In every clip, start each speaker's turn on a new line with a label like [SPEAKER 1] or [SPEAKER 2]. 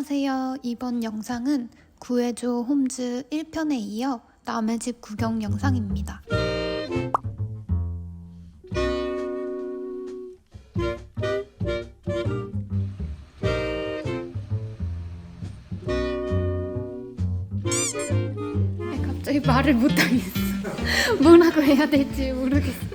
[SPEAKER 1] 안녕하세요. 이번 영상은 구해줘 홈즈 1편에 이어 남의 집 구경 영상입니다. 갑자기 말을 못하겠어. 뭐라고 해야 될지 모르겠어.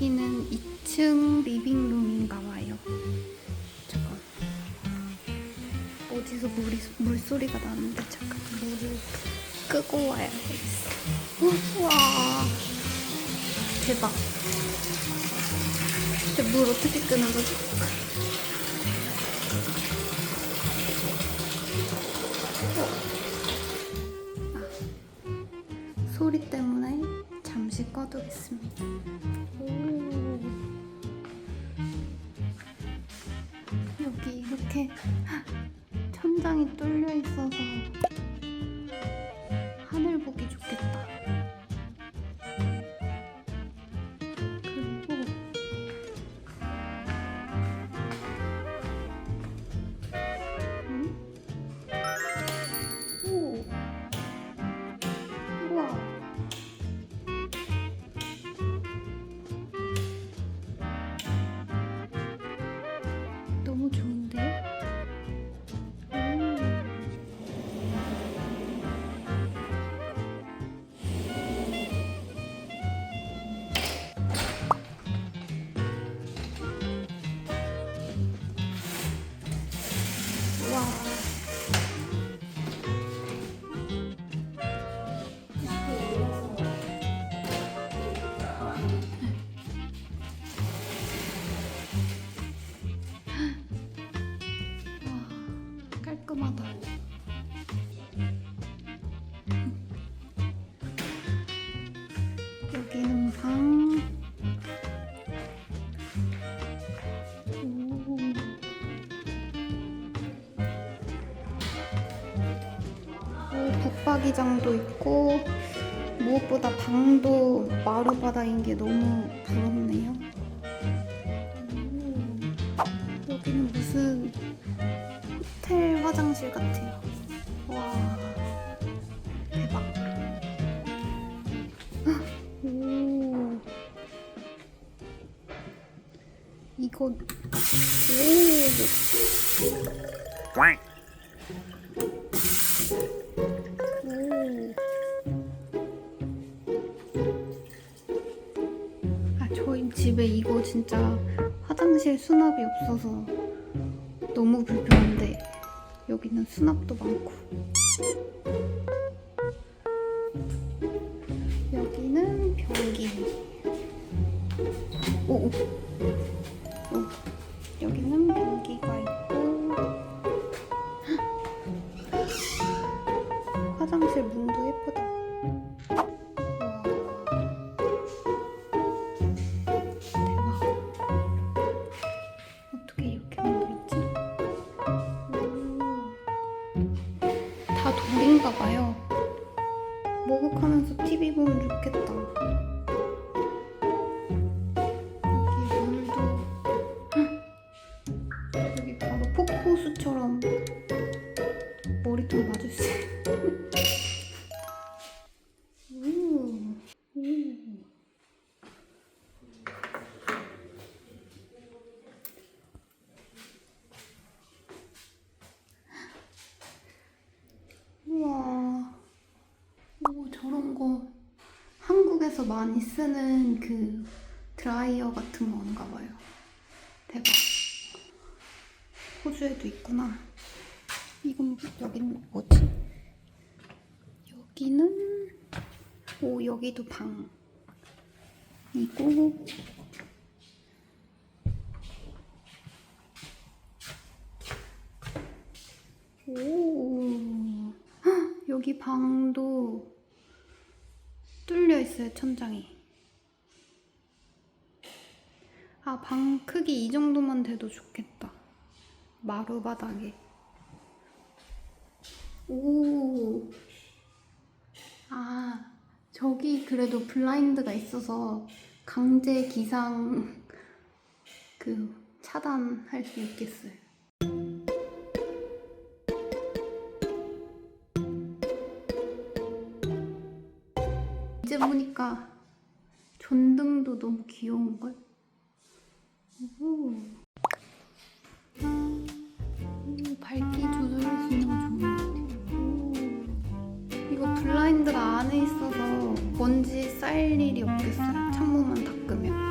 [SPEAKER 1] 여기는 2층 리빙룸인가 봐요. 잠깐. 어디서 물이, 물소리가 나는데 잠깐 물을 끄고 와야 되겠어. 우와. 대박. 근데 물 어떻게 끄는 거지? 아, 소리 때문에 잠시 꺼두겠습니다. 오. 여기 이렇게 천장이 뚫려 있어서 깔끔하다. 여기는 방. 북박이장도 있고 무엇보다 방도 마루바닥인 게 너무 부럽네요. 화장실 같아요. 와 대박. 헉, 오 이거 오 오. 아, 저희 집에 이거 진짜 화장실 수납이 없어서 너무 불편한데 여기는 수납도 많고 여기는 변기 오. 목욕하면서 TV 보면 좋겠다. 한국에서 많이 쓰는 그 드라이어 같은 건가 봐요. 대박. 호주에도 있구나. 이건 여기는 뭐지? 여기는 오 여기도 방. 이고 오 헉, 여기 방도 뚫려 있어요 천장이. 아 방 크기 이 정도만 돼도 좋겠다. 마루 바닥에. 오. 아, 저기 그래도 블라인드가 있어서 강제 기상 그 차단할 수 있겠어요. 이제 보니까 전등도 너무 귀여운 걸. 오. 오, 밝기 조절할 수 있는 거 좋은 것 같아요. 오. 이거 블라인드가 안에 있어서 먼지 쌓일 일이 없겠어요. 창문만 닦으면.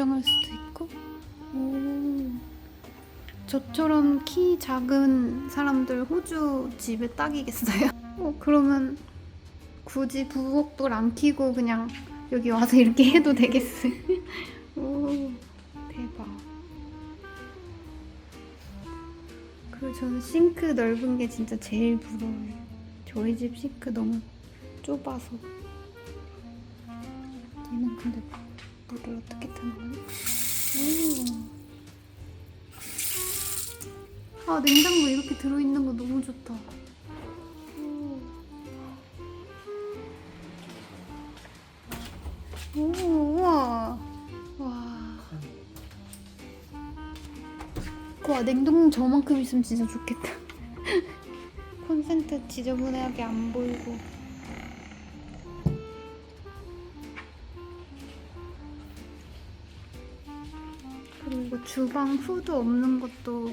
[SPEAKER 1] 고정할 수도 있고. 오. 저처럼 키 작은 사람들 호주 집에 딱이겠어요. 어 그러면 굳이 부엌돌 안 키고 그냥 여기 와서 이렇게 해도 되겠어요. 오 대박. 그리고 저는 싱크 넓은 게 진짜 제일 부러워요. 저희 집 싱크 너무 좁아서. 얘는 근데 물을 어떻게 타는 거야? 오. 아 냉장고 이렇게 들어있는 거 너무 좋다. 오, 우와. 와. 와, 냉동 저만큼 있으면 진짜 좋겠다. 콘센트 지저분하게 안 보이고. 그리고 주방 후드 없는 것도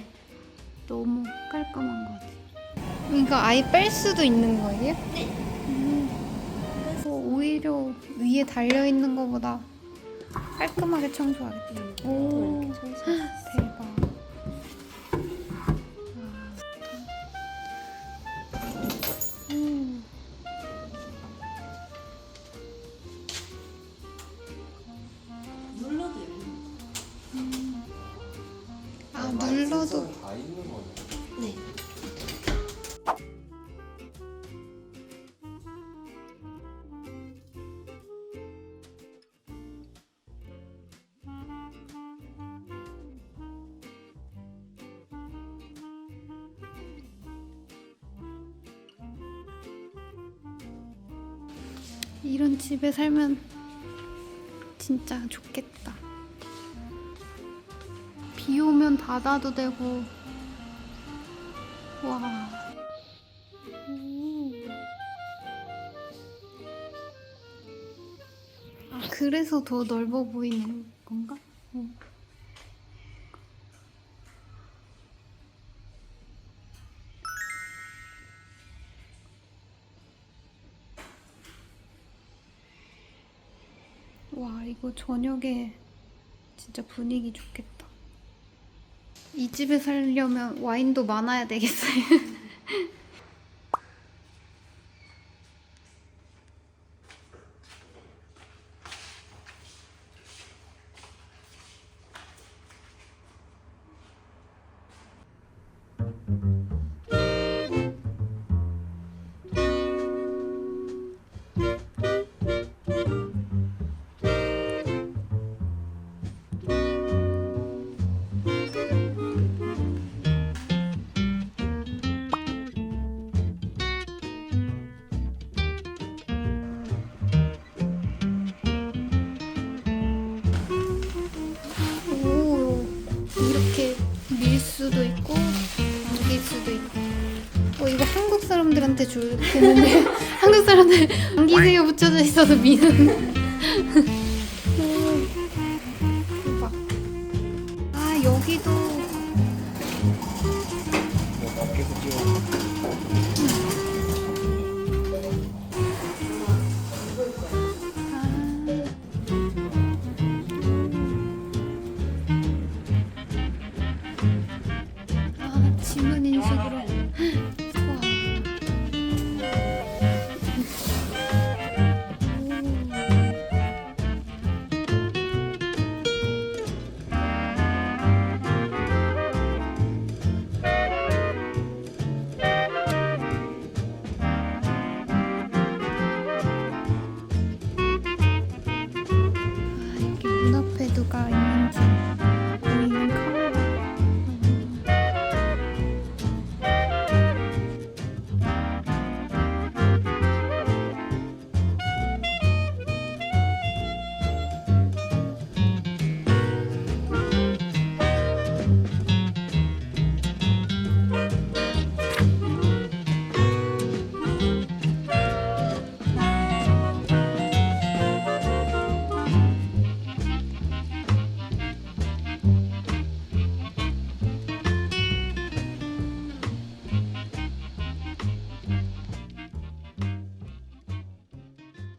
[SPEAKER 1] 너무 깔끔한 것 같아요. 이거 아예 뺄 수도 있는 거예요? 네. 그래서 오히려 위에 달려 있는 것보다 깔끔하게 청소하겠다. 오, 대박. 와,
[SPEAKER 2] 있는 거네.
[SPEAKER 3] 네.
[SPEAKER 1] 이런 집에 살면 진짜 좋겠다. 비 오면 닫아도 되고. 와. 오. 아, 그래서 더 넓어 보이는 건가? 어. 와, 이거 저녁에 진짜 분위기 좋겠다. 이 집에 살려면 와인도 많아야 되겠어요. 사람들한테 줄 되는데 한국 사람들 당기세요 붙여져 있어서 미는